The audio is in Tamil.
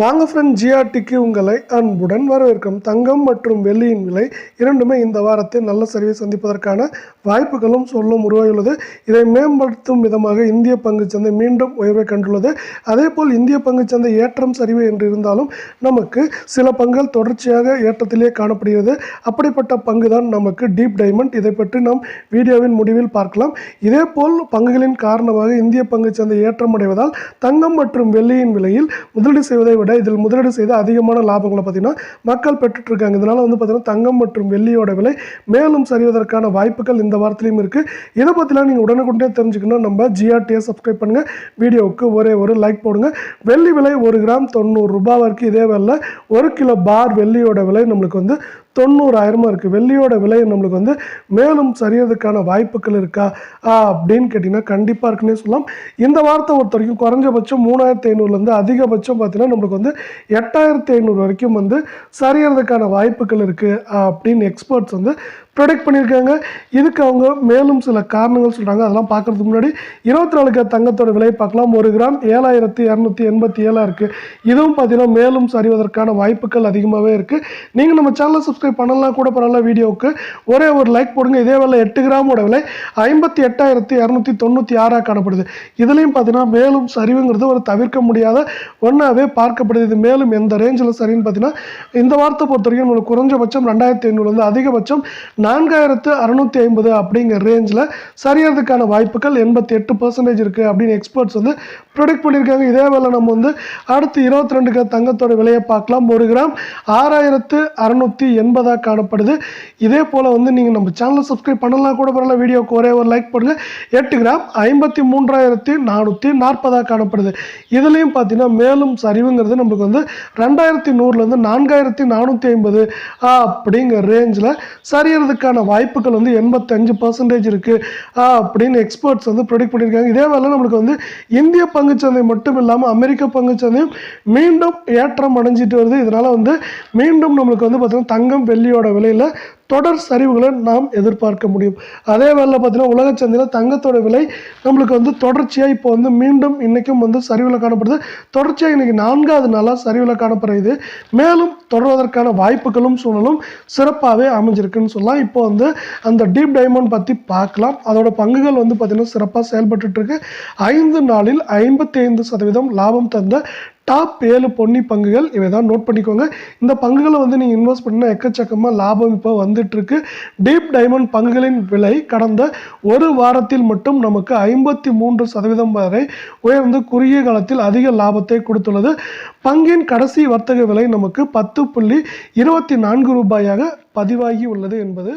வாங்க ஃப்ரெண்ட் ஜிஆர்டிக்கு உங்களை அன்புடன் வரவேற்கும். தங்கம் மற்றும் வெள்ளியின் விலை இரண்டுமே இந்த வாரத்தில் நல்ல சரிவை சந்திப்பதற்கான வாய்ப்புகளும் சொல்லும் உருவாகியுள்ளது. இதை மேம்படுத்தும் விதமாக இந்திய பங்குச்சந்தை மீண்டும் உயர்வை கண்டுள்ளது. அதேபோல் இந்திய பங்குச்சந்தை ஏற்றம் சரிவு என்று இருந்தாலும் நமக்கு சில பங்குகள் தொடர்ச்சியாக ஏற்றத்திலேயே காணப்படுகிறது. அப்படிப்பட்ட பங்கு தான் நமக்கு டீப் டைமண்ட் இதை பற்றி நாம் வீடியோவின் முடிவில் பார்க்கலாம். இதேபோல் பங்குகளின் காரணமாக இந்திய பங்குச்சந்தை ஏற்றம் அடைவதால் தங்கம் மற்றும் வெள்ளியின் விலையில் முதலீடு செய்வதை விட இதில் முதலீடு செய்து அதிகமான லாபங்களை பார்த்தீங்கன்னா மக்கள் பெற்றுட்டு இருக்காங்க வந்து பார்த்தீங்கன்னா தங்கம் மற்றும் வெள்ளியோட விலை மேலும் சரிவதற்கான வாய்ப்புகள் இந்த வாரத்திலையும் இருக்குது இதை பற்றிலாம் நீங்கள் உடனுக்குடனே தெரிஞ்சுக்கணும். நம்ம ஜிஆர்டியை சப்ஸ்கிரைப் பண்ணுங்கள் வீடியோவுக்கு ஒரே ஒரு லைக் போடுங்க. வெள்ளி விலை ஒரு கிராம் தொண்ணூறு ரூபாய் வரைக்கும் இதே வேலை ஒரு கிலோ பார் வெள்ளியோட விலை நம்மளுக்கு வந்து தொண்ணூறாயிரமாக இருக்குது வெள்ளியோட விலை நம்மளுக்கு வந்து மேலும் சரியறதுக்கான வாய்ப்புகள் இருக்கா? அப்படின்னு கேட்டிங்கன்னா கண்டிப்பாக இருக்குன்னே சொல்லலாம். இந்த வாரத்தை பொறுத்த வரைக்கும் குறைஞ்சபட்சம் மூணாயிரத்தி ஐநூறுலேருந்து அதிகபட்சம் பார்த்தீங்கன்னா நம்மளுக்கு வந்து எட்டாயிரத்தி ஐநூறு வரைக்கும் வந்து சரியறதுக்கான வாய்ப்புகள் இருக்குது அப்படின்னு எக்ஸ்பர்ட்ஸ் வந்து ப்ரொடெக்ட் பண்ணியிருக்காங்க. இதுக்கு அவங்க மேலும் சில காரணங்கள் சொல்கிறாங்க அதெல்லாம் பார்க்கறதுக்கு முன்னாடி இருபத்தி நாலுக்கு தங்கத்தோட விலையை பார்க்கலாம். ஒரு கிராம் ஏழாயிரத்தி இரநூத்தி எண்பத்தி ஏழாக இருக்குது இதுவும் பார்த்தீங்கன்னா மேலும் சரிவதற்கான வாய்ப்புகள் அதிகமாகவே இருக்குது நீங்கள் நம்ம சேனலை சப்ஸ்கிரைப் பண்ணலாம் கூட பரவாயில்ல வீடியோவுக்கு ஒரே ஒரு லைக் போடுங்க. இதே வேலை எட்டு கிராமோட விலை ஐம்பத்தி எட்டாயிரத்தி இரநூத்தி தொண்ணூற்றி ஆறாக காணப்படுது. இதுலேயும் பார்த்தீங்கன்னா மேலும் சரிவுங்கிறது ஒரு தவிர்க்க முடியாத ஒன்றாவே பார்க்கப்படுது. இது மேலும் எந்த ரேஞ்சில் சரின்னு பார்த்தீங்கன்னா இந்த வாரத்தை பொறுத்த வரைக்கும் உங்களுக்கு குறைஞ்சபட்சம் ரெண்டாயிரத்தி ஐநூறுலேருந்து அதிகபட்சம் நான்காயிரத்து அறுநூத்தி ஐம்பது அப்படிங்கிற ரேஞ்சில் சரியறதுக்கான வாய்ப்புகள் எண்பத்தி எட்டு பர்சன்டேஜ் இருக்குது அப்படின்னு எக்ஸ்பர்ட்ஸ் வந்து ப்ரொடிக்ட் பண்ணியிருக்காங்க. இதே வேலை நம்ம வந்து அடுத்து இருபத்தி ரெண்டுக்கு தங்கத்தோட விலையை பார்க்கலாம். ஒரு கிராம் ஆறாயிரத்து அறநூற்றி எண்பதாக காணப்படுது. இதே போல் வந்து நீங்கள் நம்ம சேனலை சப்ஸ்கிரைப் பண்ணலாம் கூட பரவாயில்ல. வீடியோக்கு ஒரே ஒரு லைக் பண்ணுங்கள் எட்டு கிராம் ஐம்பத்தி மூன்றாயிரத்தி நானூற்றி நாற்பதாக காணப்படுது. இதுலேயும் பார்த்தீங்கன்னா மேலும் சரிவுங்கிறது நம்மளுக்கு வந்து ரெண்டாயிரத்தி நூறுலேருந்து நான்காயிரத்தி நானூற்றி ஐம்பது அப்படிங்கிற ரேஞ்சில் சரியறதுக்கான வாய்ப்புகள் வந்து எண்பத்தஞ்சு பர்சன்டேஜ் இருக்குது அப்படின்னு எக்ஸ்பர்ட்ஸ் வந்து ப்ரொடிக்ட் பண்ணியிருக்காங்க. இதே வேலை நம்மளுக்கு வந்து இந்திய பங்குச்சந்தை மட்டும் இல்லாமல் அமெரிக்க பங்குச்சந்தையும் மீண்டும் ஏற்றம் அடைஞ்சிட்டு வருது. இதனால் வந்து மீண்டும் நம்மளுக்கு வந்து பார்த்திங்கன்னா தங்கம் வெள்ளியோட விலையில் தொடர் சரிவுகளை நாம் எதிர்பார்க்க முடியும். அதே வேளையில் பார்த்தீங்கன்னா உலக சந்தையில் தங்கத்தோட விலை நம்மளுக்கு வந்து தொடர்ச்சியாக இப்போ வந்து மீண்டும் இன்றைக்கும் வந்து சரிவில் காணப்படுது. தொடர்ச்சியாக இன்றைக்கி நான்காவது நாளாக சரிவில் காணப்படுகிறது. மேலும் தொடர்வதற்கான வாய்ப்புகளும் சூழலும் சிறப்பாகவே அமைஞ்சிருக்குன்னு சொல்லலாம். இப்போ வந்து அந்த டீப் டைமண்ட் பற்றி பார்க்கலாம். அதோட பங்குகள் வந்து பார்த்திங்கன்னா சிறப்பாக செயல்பட்டுருக்கு ஐந்து நாளில் ஐம்பத்தி ஐந்து சதவீதம் லாபம் தந்த டாப் ஏழு பொன்னி பங்குகள் இவை தான் நோட் பண்ணிக்கோங்க. இந்த பங்குகளை வந்து நீங்கள் இன்வெஸ்ட் பண்ணால் எக்கச்சக்கமாக லாபம் இப்போ வந்துட்டுருக்கு. டீப் டைமண்ட் பங்குகளின் விலை கடந்த ஒரு வாரத்தில் மட்டும் நமக்கு ஐம்பத்தி மூன்று சதவீதம் வரை உயர்ந்து குறுகிய காலத்தில் அதிக லாபத்தை கொடுத்துள்ளது. பங்கின் கடைசி வர்த்தக விலை நமக்கு பத்து புள்ளி இருபத்தி நான்கு ரூபாயாக பதிவாகி உள்ளது என்பது